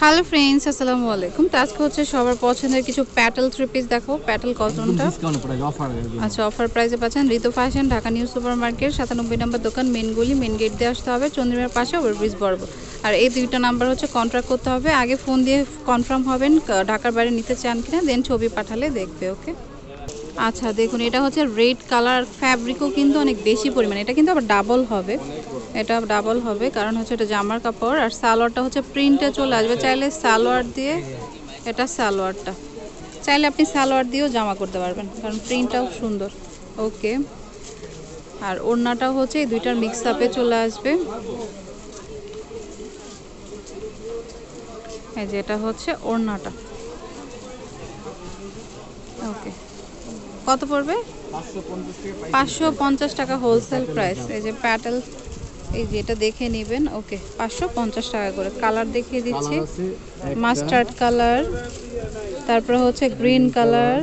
Hello friends আসসালামু আলাইকুম। তো আজকে হচ্ছে সবার পছন্দের কিছু প্যাটেল থ্রি পিস দেখো প্যাটেল কটনটা ডিসকাউন্ট প্রাইস অফার আচ্ছা অফার প্রাইসে পাচ্ছেন Ritu fashion Dhaka new super market সাতানব্বই নম্বর দোকান মেনগুলি মেন গেট দিয়ে আসতে হবে চন্দ্রিমার পাশে ওভারব্রিজ বরাবর। আর এই দুইটা নাম্বার হচ্ছে কন্ট্রাক্ট করতে হবে। আগে ফোন দিয়ে কনফার্ম হবেন ঢাকার বাইরে নিতে চান কিনা দেন ছবি পাঠালে দেখবে ওকে আচ্ছা দেখুন এটা হচ্ছে রেড কালার ফ্যাব্রিকও কিন্তু অনেক বেশি পরিমাণে। এটা কিন্তু আবার ডাবল হবে। এটা ডাবল হবে কারণ হচ্ছে এটা জামার কাপড় আর সালোয়ারটা হচ্ছে প্রিন্টে চলে আসবে। চাইলে সালোয়ার দিয়ে এটা সালোয়ারটা। চাইলে আপনি সালোয়ার দিয়েও জামা করতে পারবেন কারণ প্রিন্টটাও সুন্দর। ওকে। আর ওড়নাটাও হচ্ছে এই দুইটার মিক্স আপে চলে আসবে। এই যে এটা হচ্ছে ওড়নাটা। ওকে। কত পড়বে? পাঁচশো পঞ্চাশ টাকা হোলসেল প্রাইস এই যে প্যাটেল এই যে এটা দেখে নেবেন ওকে পাঁচশো পঞ্চাশ টাকা করে। কালার দেখিয়ে দিচ্ছি। মাস্টার্ড কালার তারপরে হচ্ছে গ্রিন কালার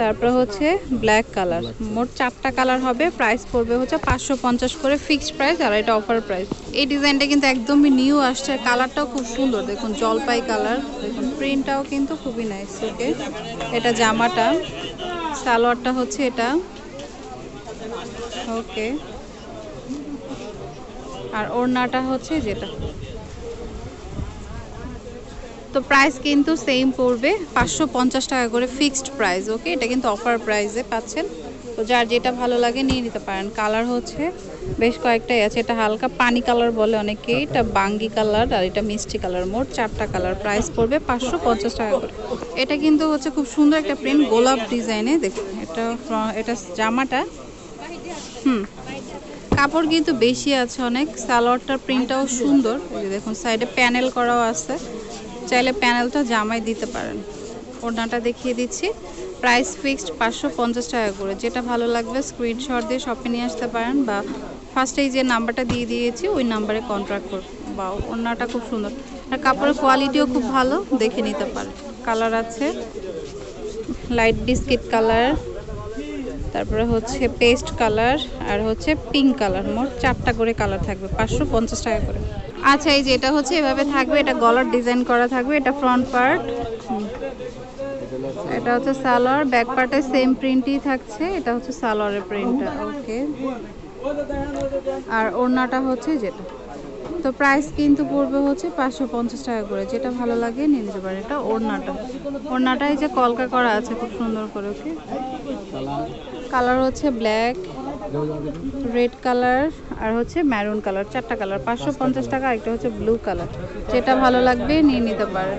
তারপরে হচ্ছে ব্ল্যাক কালার মোট চারটা কালার হবে প্রাইস পড়বে হচ্ছে পাঁচশো পঞ্চাশ করে ফিক্সড প্রাইস আর এটা অফার প্রাইস এই ডিজাইনটা কিন্তু একদমই নিউ আসছে কালারটাও খুব সুন্দর। দেখুন জলপাই কালার দেখুন প্রিন্টটাও কিন্তু খুবই নাইস ওকে। এটা জামাটা সালোয়ারটা হচ্ছে এটা। ওকে। আর ওড়নাটা হচ্ছে যেটা। তো প্রাইস কিন্তু সেম পড়বে, পাঁচশো পঞ্চাশ টাকা করে ফিক্সড প্রাইস ওকে এটা কিন্তু অফার প্রাইসে পাচ্ছেন। তো যার যেটা ভালো লাগে নিয়ে নিতে পারেন। কালার হচ্ছে বেশ কয়েকটাই আছে। এটা হালকা পানি কালার বলে অনেকে এটা বাঙ্গি কালার আর এটা মিষ্টি কালার মোট চারটা কালার প্রাইস পড়বে পাঁচশো পঞ্চাশ টাকা করে। এটা কিন্তু হচ্ছে খুব সুন্দর একটা প্রিন্ট গোলাপ ডিজাইনে দেখুন, এটা এটা জামাটা হুম। কাপড় কিন্তু বেশি আছে অনেক, সালোয়ারটার প্রিন্টটাও সুন্দর। দেখুন সাইডে প্যানেল করাও আছে। চাইলে প্যানেলটা জামাই দিতে পারেন। ওড়নাটা দেখিয়ে দিচ্ছি। প্রাইস ফিক্সড পাঁচশো পঞ্চাশ টাকা করে। যেটা ভালো লাগবে স্ক্রিনশট দিয়ে শপে নিয়ে আসতে পারেন বা ফার্স্টেই যে নাম্বারটা দিয়ে দিয়েছি, ওই নাম্বারে কন্ট্রাক্ট করুন বা ওড়নাটা খুব সুন্দর। আর কাপড়ের কোয়ালিটিও খুব ভালো, দেখে নিতে পারেন। কালার আছে লাইট বিস্কিট কালার তারপরে হচ্ছে পেস্ট কালার আর হচ্ছে পিঙ্ক কালার মোট চারটা করে কালার থাকবে, পাঁচশো পঞ্চাশ টাকা করে। আচ্ছা এই যে এটা হচ্ছে এভাবে থাকবে, এটা গলার ডিজাইন করা থাকবে, এটা ফ্রন্ট পার্ট এটা হচ্ছে সালোয়ার ব্যাক পার্টে সেম প্রিন্টই থাকছে, এটা হচ্ছে সালোয়ারের প্রিন্টটা ওকে আর ওড়নাটা হচ্ছে যেটা। তো প্রাইস কিন্তু পড়বে হচ্ছে পাঁচশো পঞ্চাশ টাকা করে, যেটা ভালো লাগে, নিয়ে নিতে পারে এটা ওড়নাটা। ওড়নাটা এই যে কলকা করা আছে, খুব সুন্দর করে ওকে কালার হচ্ছে ব্ল্যাক, রেড কালার আর হচ্ছে ম্যারুন কালার, চারটা কালার, পাঁচশো পঞ্চাশ টাকা একটা হচ্ছে ব্লু কালার। যেটা ভালো লাগবে নিয়ে নিতে পারে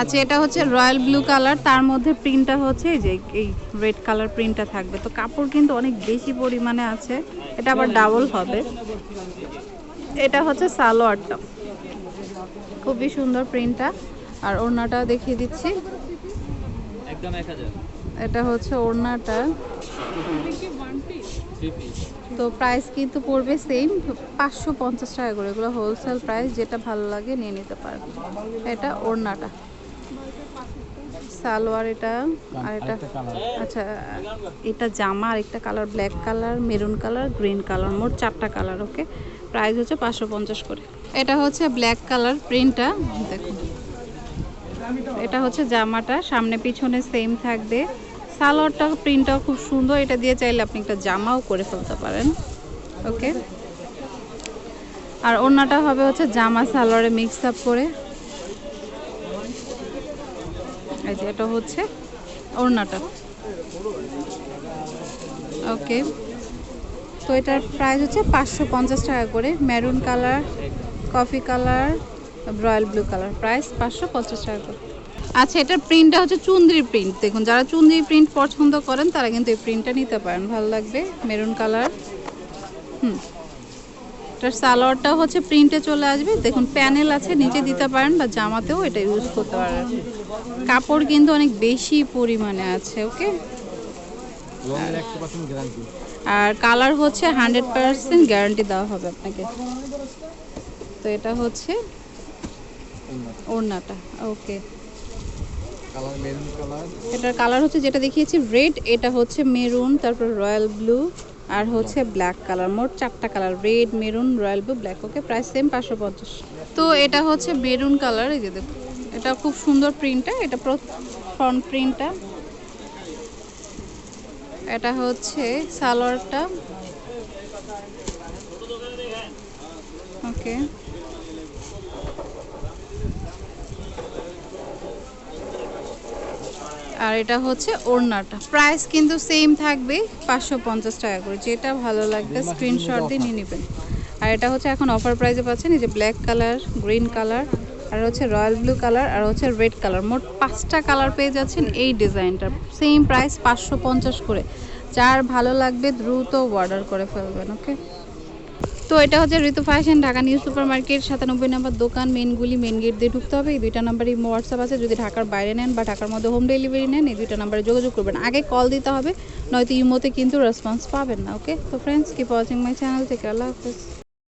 আচ্ছা এটা হচ্ছে রয়্যাল ব্লু কালার, তার মধ্যে প্রিন্টটা হচ্ছে যে, এই রেড কালার প্রিন্টটা থাকবে। তো কাপড় কিন্তু অনেক বেশি পরিমাণে আছে, এটা আবার ডাবল হবে। এটা হচ্ছে সালোয়ারটা খুবই সুন্দর প্রিন্টটা। আর ওড়নাটা দেখিয়ে দিচ্ছি। একদম 1000 এটা হচ্ছে ওড়নাটা। তো প্রাইস কিন্তু পড়বে সেম পাঁচশো পঞ্চাশ টাকা করে। এগুলো হোলসেল প্রাইস যেটা ভালো লাগে নিয়ে নিতে পারেন এটা ওড়নাটা। সালোয়ার এটা আর এটা আচ্ছা এটা জামা আর একটা colour black colour maroon colour green colour মোট চারটা কালার ওকে প্রাইস হচ্ছে পাঁচশো পঞ্চাশ করে। এটা হচ্ছে ব্ল্যাক কালার প্রিন্টটা দেখুন এটা হচ্ছে জামাটা, সামনে পিছনে সেম থাকবে। সালোয়ারটা প্রিন্টটাও খুব সুন্দর। এটা দিয়ে চাইলে আপনি একটা জামাও করে ফেলতে পারেন। ওকে আর ওড়নাটা হবে হচ্ছে জামা সালোয়ারে মিক্স আপ করে। এটা হচ্ছে ওড়নাটা। ওকে তো এটার প্রাইস হচ্ছে পাঁচশো পঞ্চাশ টাকা করে। Maroon colour coffee colour royal blue colour price পাঁচশো পঞ্চাশ টাকা করে। আচ্ছা এটার প্রিন্টটা হচ্ছে চুন্দ্রি প্রিন্ট। দেখুন যারা চুন্দ্রি প্রিন্ট পছন্দ করেন তারা কিন্তু এই প্রিন্টটা নিতে পারেন। ভালো লাগবে মেরুন কালার। হুম। এটার সালোয়ারটা হচ্ছে প্রিন্টে চলে আসবে। দেখুন প্যানেল আছে নিচে দিতে পারেন বা জামাতেও এটা ইউজ করতে পারেন। কাপড় কিন্তু অনেক বেশি পরিমাণে আছে ওকে? লং এর 100% গ্যারান্টি আর কালার হচ্ছে হান্ড্রেড পার্সেন্ট গ্যারান্টি দেওয়া হবে আপনাকে। তো এটা হচ্ছে ওড়নাটা। ওকে কালার মেরুন কালার এটার কালার হচ্ছে যেটা দেখিয়েছি রেড এটা হচ্ছে মেরুন তারপর রয়্যাল ব্লু আর হচ্ছে ব্ল্যাক কালার মোট চারটা colour red maroon royal blue black okay price same পাঁচশো পঞ্চাশ। তো এটা হচ্ছে মেরুন কালার এই যে দেখুন এটা খুব সুন্দর প্রিন্টটা এটা ফ্রন্ট প্রিন্টটা এটা হচ্ছে সালোয়ারটা। ওকে আর এটা হচ্ছে ওড়নাটা। প্রাইস কিন্তু সেম থাকবে পাঁচশো পঞ্চাশ টাকা করে। যেটা ভালো লাগবে স্ক্রিনশট দিয়ে নিয়ে নেবেন। আর এটা হচ্ছে এখন অফার প্রাইসে পাচ্ছেন, এই যে ব্ল্যাক কালার গ্রিন কালার আর হচ্ছে রয়্যাল ব্লু কালার আর হচ্ছে রেড কালার মোট পাঁচটা কালার পেয়ে যাচ্ছেন এই ডিজাইনটার। সেম প্রাইস পাঁচশো পঞ্চাশ করে। যার ভালো লাগবে দ্রুত অর্ডার করে ফেলবেন ওকে তো এটা হচ্ছে Ritu fashion, Dhaka new super market সাতানব্বই নাম্বার দোকান মেনগুলি মেন গেট দিয়ে ঢুকতে হবে। এই দুইটা নাম্বারই হোয়াটসঅ্যাপ আছে, যদি ঢাকার বাইরে নেন বা ঢাকার মধ্যে হোম ডেলিভারি নেন, এই দুইটা নাম্বারে যোগাযোগ করবেন। আগে কল দিতে হবে, নয়তো ইমোতে কিন্তু রেসপন্স পাবেন না ওকে তো friends keep watching my channel থেকে আল্লাহ হাফেজ।